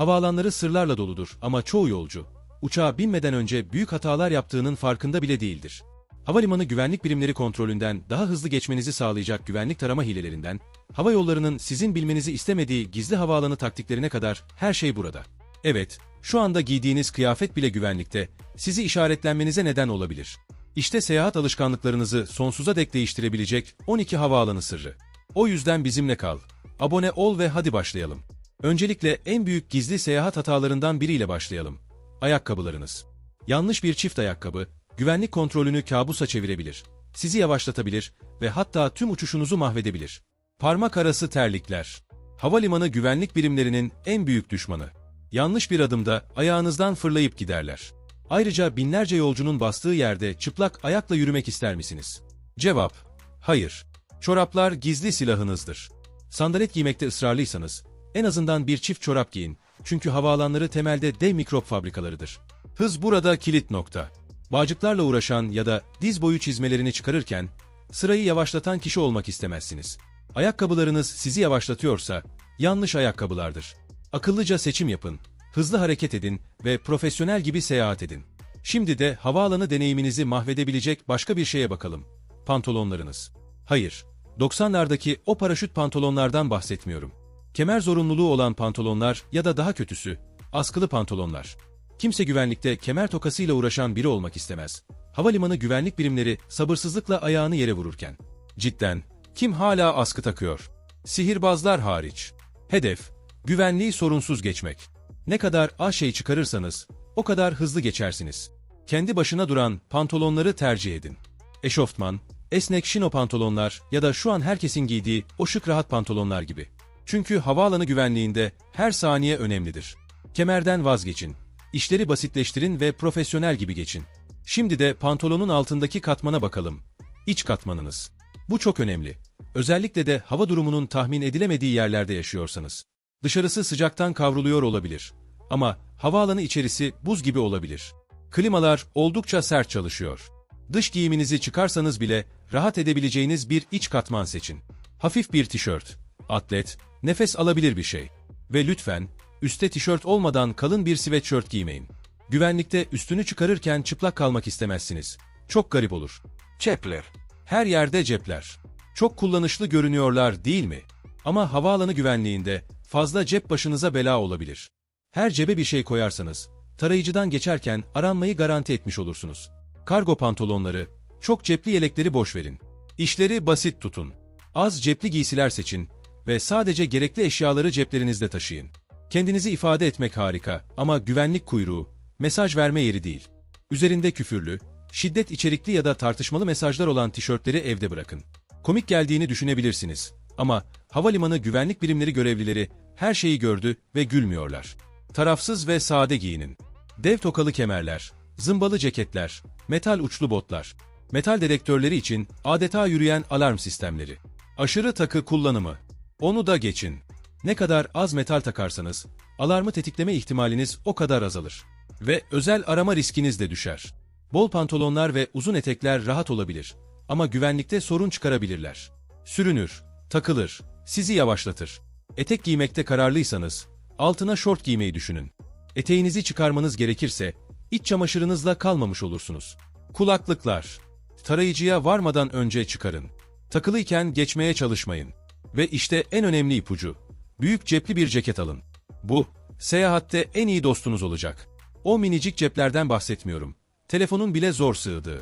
Havaalanları sırlarla doludur ama çoğu yolcu, uçağa binmeden önce büyük hatalar yaptığının farkında bile değildir. Havalimanı güvenlik birimleri kontrolünden daha hızlı geçmenizi sağlayacak güvenlik tarama hilelerinden, hava yollarının sizin bilmenizi istemediği gizli havaalanı taktiklerine kadar her şey burada. Evet, şu anda giydiğiniz kıyafet bile güvenlikte, sizi işaretlenmenize neden olabilir. İşte seyahat alışkanlıklarınızı sonsuza dek değiştirebilecek 12 havaalanı sırrı. O yüzden bizimle kal. Abone ol ve hadi başlayalım. Öncelikle en büyük gizli seyahat hatalarından biriyle başlayalım. Ayakkabılarınız. Yanlış bir çift ayakkabı, güvenlik kontrolünü kabusa çevirebilir. Sizi yavaşlatabilir ve hatta tüm uçuşunuzu mahvedebilir. Parmak arası terlikler. Havalimanı güvenlik birimlerinin en büyük düşmanı. Yanlış bir adımda ayağınızdan fırlayıp giderler. Ayrıca binlerce yolcunun bastığı yerde çıplak ayakla yürümek ister misiniz? Cevap: Hayır. Çoraplar gizli silahınızdır. Sandalet giymekte ısrarlıysanız, en azından bir çift çorap giyin. Çünkü havaalanları temelde dev mikrop fabrikalarıdır. Hız burada kilit nokta. Bağcıklarla uğraşan ya da diz boyu çizmelerini çıkarırken, sırayı yavaşlatan kişi olmak istemezsiniz. Ayakkabılarınız sizi yavaşlatıyorsa, yanlış ayakkabılardır. Akıllıca seçim yapın, hızlı hareket edin ve profesyonel gibi seyahat edin. Şimdi de havaalanı deneyiminizi mahvedebilecek başka bir şeye bakalım. Pantolonlarınız. Hayır, 90'lardaki o paraşüt pantolonlardan bahsetmiyorum. Kemer zorunluluğu olan pantolonlar ya da daha kötüsü, askılı pantolonlar. Kimse güvenlikte kemer tokasıyla uğraşan biri olmak istemez. Havalimanı güvenlik birimleri sabırsızlıkla ayağını yere vururken. Cidden, kim hala askı takıyor? Sihirbazlar hariç. Hedef, güvenliği sorunsuz geçmek. Ne kadar az şey çıkarırsanız, o kadar hızlı geçersiniz. Kendi başına duran pantolonları tercih edin. Eşofman, esnek şino pantolonlar ya da şu an herkesin giydiği o şık rahat pantolonlar gibi. Çünkü havaalanı güvenliğinde her saniye önemlidir. Kemerden vazgeçin. İşleri basitleştirin ve profesyonel gibi geçin. Şimdi de pantolonun altındaki katmana bakalım. İç katmanınız. Bu çok önemli. Özellikle de hava durumunun tahmin edilemediği yerlerde yaşıyorsanız. Dışarısı sıcaktan kavruluyor olabilir. Ama havaalanı içerisi buz gibi olabilir. Klimalar oldukça sert çalışıyor. Dış giyiminizi çıkarsanız bile rahat edebileceğiniz bir iç katman seçin. Hafif bir tişört, atlet, nefes alabilir bir şey. Ve lütfen, üste tişört olmadan kalın bir sweatshirt giymeyin. Güvenlikte üstünü çıkarırken çıplak kalmak istemezsiniz. Çok garip olur. Cepler. Her yerde cepler. Çok kullanışlı görünüyorlar değil mi? Ama havaalanı güvenliğinde fazla cep başınıza bela olabilir. Her cebe bir şey koyarsanız, tarayıcıdan geçerken aranmayı garanti etmiş olursunuz. Kargo pantolonları, çok cepli yelekleri boş verin. İşleri basit tutun. Az cepli giysiler seçin ve sadece gerekli eşyaları ceplerinizde taşıyın. Kendinizi ifade etmek harika ama güvenlik kuyruğu, mesaj verme yeri değil. Üzerinde küfürlü, şiddet içerikli ya da tartışmalı mesajlar olan tişörtleri evde bırakın. Komik geldiğini düşünebilirsiniz ama havalimanı güvenlik birimleri görevlileri her şeyi gördü ve gülmüyorlar. Tarafsız ve sade giyinin. Dev tokalı kemerler, zımbalı ceketler, metal uçlu botlar, metal dedektörleri için adeta yürüyen alarm sistemleri. Aşırı takı kullanımı. Onu da geçin. Ne kadar az metal takarsanız, alarmı tetikleme ihtimaliniz o kadar azalır. Ve özel arama riskiniz de düşer. Bol pantolonlar ve uzun etekler rahat olabilir. Ama güvenlikte sorun çıkarabilirler. Sürünür, takılır, sizi yavaşlatır. Etek giymekte kararlıysanız, altına şort giymeyi düşünün. Eteğinizi çıkarmanız gerekirse, iç çamaşırınızla kalmamış olursunuz. Kulaklıklar. Tarayıcıya varmadan önce çıkarın. Takılıyken geçmeye çalışmayın. Ve işte en önemli ipucu. Büyük cepli bir ceket alın. Bu, seyahatte en iyi dostunuz olacak. O minicik ceplerden bahsetmiyorum. Telefonun bile zor sığdığı.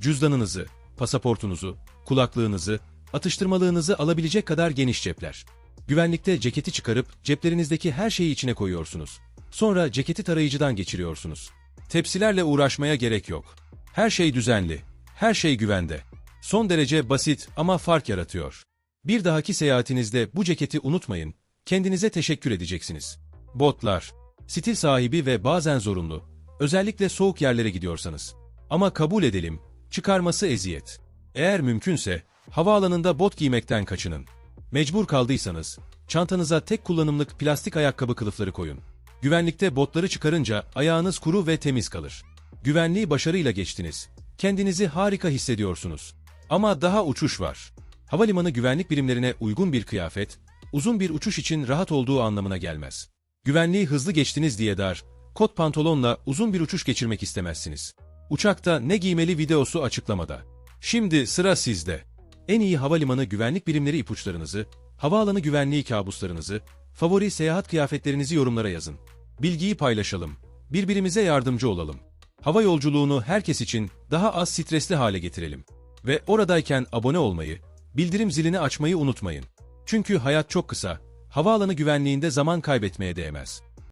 Cüzdanınızı, pasaportunuzu, kulaklığınızı, atıştırmalığınızı alabilecek kadar geniş cepler. Güvenlikte ceketi çıkarıp ceplerinizdeki her şeyi içine koyuyorsunuz. Sonra ceketi tarayıcıdan geçiriyorsunuz. Tepsilerle uğraşmaya gerek yok. Her şey düzenli, her şey güvende. Son derece basit ama fark yaratıyor. Bir dahaki seyahatinizde bu ceketi unutmayın, kendinize teşekkür edeceksiniz. Botlar, stil sahibi ve bazen zorunlu, özellikle soğuk yerlere gidiyorsanız. Ama kabul edelim, çıkarması eziyet. Eğer mümkünse, havaalanında bot giymekten kaçının. Mecbur kaldıysanız, çantanıza tek kullanımlık plastik ayakkabı kılıfları koyun. Güvenlikte botları çıkarınca ayağınız kuru ve temiz kalır. Güvenliği başarıyla geçtiniz. Kendinizi harika hissediyorsunuz. Ama daha uçuş var. Havalimanı güvenlik birimlerine uygun bir kıyafet, uzun bir uçuş için rahat olduğu anlamına gelmez. Güvenliği hızlı geçtiniz diye dar, kot pantolonla uzun bir uçuş geçirmek istemezsiniz. Uçakta ne giymeli videosu açıklamada. Şimdi sıra sizde. En iyi havalimanı güvenlik birimleri ipuçlarınızı, havaalanı güvenliği kabuslarınızı, favori seyahat kıyafetlerinizi yorumlara yazın. Bilgiyi paylaşalım. Birbirimize yardımcı olalım. Hava yolculuğunu herkes için daha az stresli hale getirelim. Ve oradayken abone olmayı, bildirim zilini açmayı unutmayın. Çünkü hayat çok kısa, havaalanı güvenliğinde zaman kaybetmeye değmez.